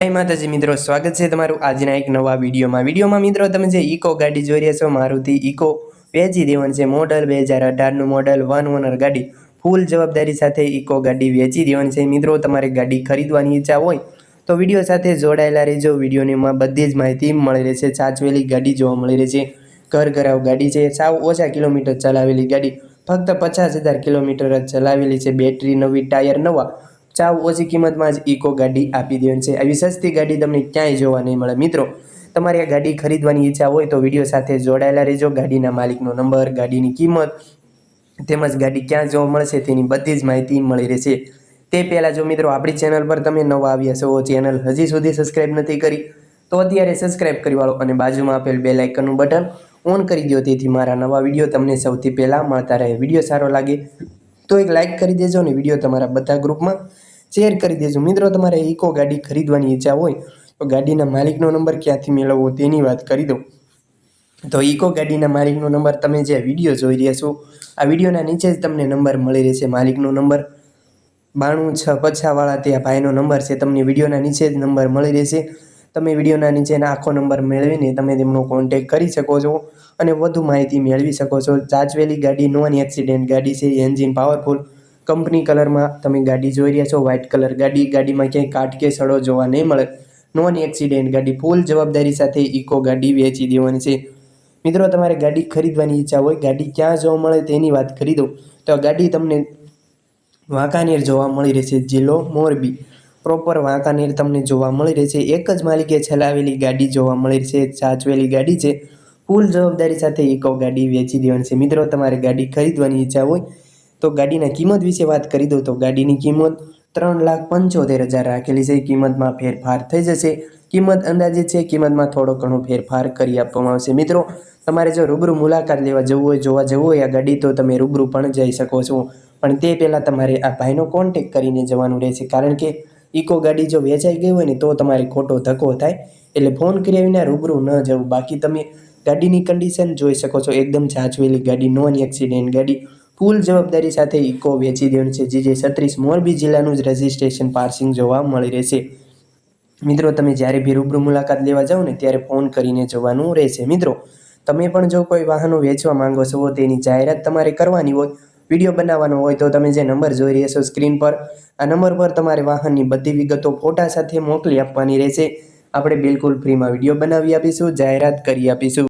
જય માતાજી મિત્રો, સ્વાગત છે તમારું આજના એક નવા વિડીયોમાં. વિડીયોમાં મિત્રો, તમે જે ઇકો ગાડી જોઈ રહ્યા છો, મારુતિ ઇકો વેચી દેવાની છે. મોડલ બે હજાર અઢારનું મોડલ વન ઓનર ગાડી. ફૂલ જવાબદારી સાથે ઇકો ગાડી વેચી દેવાની છે. મિત્રો, તમારે ગાડી ખરીદવાની ઈચ્છા હોય તો વીડિયો સાથે જોડાયેલા રહેજો. વિડીયોનીમાં બધી જ માહિતી મળી રહેશે. સાચવેલી ગાડી જોવા મળી રહી છે ઘર ઘરાવ ગાડી છે. સાવ ઓછા કિલોમીટર ચલાવેલી ગાડી. ફક્ત પચાસ હજાર કિલોમીટર જ ચલાવેલી છે. બેટરી નવી, ટાયર નવા. ચાવ ઓછી કિંમતમાં જ ઇકો ગાડી આપી દેવાની છે. આવી સસ્તી ગાડી તમને ક્યાંય જોવા નહીં મળે. મિત્રો, તમારે આ ગાડી ખરીદવાની ઈચ્છા હોય તો વીડિયો સાથે જોડાયેલા રહેજો. ગાડીના માલિકનો નંબર, ગાડીની કિંમત તેમજ ગાડી ક્યાં જોવા મળશે તેની બધી જ માહિતી મળી રહેશે. તે પહેલાં જો મિત્રો, આપણી ચેનલ પર તમે નવા આવ્યા છો, ચેનલ હજી સુધી સબસ્ક્રાઈબ નથી કરી, તો અત્યારે સબસ્ક્રાઈબ કરી વાળો અને બાજુમાં આપેલ બે લાઇકનનું બટન ઓન કરી દો. તેથી મારા નવા વીડિયો તમને સૌથી પહેલાં મળતા રહે. વીડિયો સારો લાગે તો એક લાઇક કરી દેજો અને વીડિયો તમારા બધા ગ્રુપમાં શેર કરી દેજો. મિત્રો, તમારે ઇકો ગાડી ખરીદવાની ઈચ્છા હોય, તો ગાડીના માલિકનો નંબર ક્યાંથી મેળવવો તેની વાત કરી દો તો ઇકો ગાડીના માલિકનો નંબર તમે જે વીડિયો જોઈ રહ્યા છો, આ વિડીયોના નીચે જ તમને નંબર મળી રહેશે માલિકનો નંબર. બાણું છ પછાવાળા તે ભાઈનો નંબર છે, તમને વિડીયોના નીચે જ નંબર મળી રહેશે. તમે વિડીયોના નીચેના આખો નંબર મેળવીને તમે તેમનો કોન્ટેક કરી શકો છો અને વધુ માહિતી મેળવી શકો છો. ચાચવેલી ગાડી નોન એક્સિડેન્ટ ગાડી છે એન્જિન પાવરફુલ કંપની કલરમાં તમે ગાડી જોઈ રહ્યા છો વ્હાઇટ કલર ગાડી, ગાડીમાં ક્યાંય કાટ કે સડો જોવા નહીં મળે. નોન એક્સિડેન્ટ ગાડી ફૂલ જવાબદારી સાથે ઇકો ગાડી વેચી દેવાની છે. મિત્રો, તમારે ગાડી ખરીદવાની ઈચ્છા હોય, ગાડી ક્યાં જોવા મળે તેની વાત કરી દઉં તો ગાડી તમને વાંકાનેર જોવા મળી રહેશે, જિલ્લો મોરબી. પ્રોપર વાંકાનેર તમને જોવા મળી રહેશે. એક જ માલિકે ચલાવેલી ગાડી જોવા મળી રહેશે, સાચવેલી ગાડી છે. ફૂલ જવાબદારી સાથે ઇકો ગાડી વેચી દેવાની છે. મિત્રો, તમારે ગાડી ખરીદવાની ઈચ્છા હોય તો ગાડીના કિંમત વિશે વાત કરી દઉં તો ગાડીની કિંમત ત્રણ લાખ પંચોતેર હજાર રાખેલી છે. કિંમતમાં ફેરફાર થઈ જશે. કિંમત અંદાજે છે. કિંમતમાં થોડો ઘણો ફેરફાર કરી આપવામાં આવશે. મિત્રો, તમારે જો રૂબરૂ મુલાકાત લેવા જવું હોય, જોવા જવું હોય આ ગાડી, તો તમે રૂબરૂ પણ જઈ શકો છો. પણ તે પહેલાં તમારે આ ભાઈનો કોન્ટેક કરીને જવાનું રહેશે. કારણ કે ઇકો ગાડી જો વેચાઈ ગઈ હોય ને, તો તમારે ખોટો ધક્કો થાય. એટલે ફોન કર્યા વિના રૂબરૂ ન જવું. બાકી તમે ગાડીની કન્ડિશન જોઈ શકો છો. એકદમ જાચવેલી ગાડી નોન એક્સિડન્ટ ગાડી. ફૂલ જવાબદારી સાથે ઇકો વેચી દેવાનું છે, જે જે છત્રીસ મોરબી જિલ્લાનું જ રજિસ્ટ્રેશન પાર્સિંગ જોવા મળી રહેશે. મિત્રો, તમે જ્યારે બી રૂબરૂ મુલાકાત લેવા જાઓ ને, ત્યારે ફોન કરીને જવાનું રહેશે. મિત્રો, તમે પણ જો કોઈ વાહનો વેચવા માંગો છો તેની જાહેરાત તમારે કરવાની હોય, વીડિયો બનાવવાનો હોય, તો તમે જે નંબર જોઈ રહ્યા છો સ્ક્રીન પર, આ નંબર પર તમારે વાહનની બધી વિગતો ફોટા સાથે મોકલી આપવાની રહેશે. આપણે બિલકુલ ફ્રીમાં વીડિયો બનાવી આપીશું, જાહેરાત કરી આપીશું.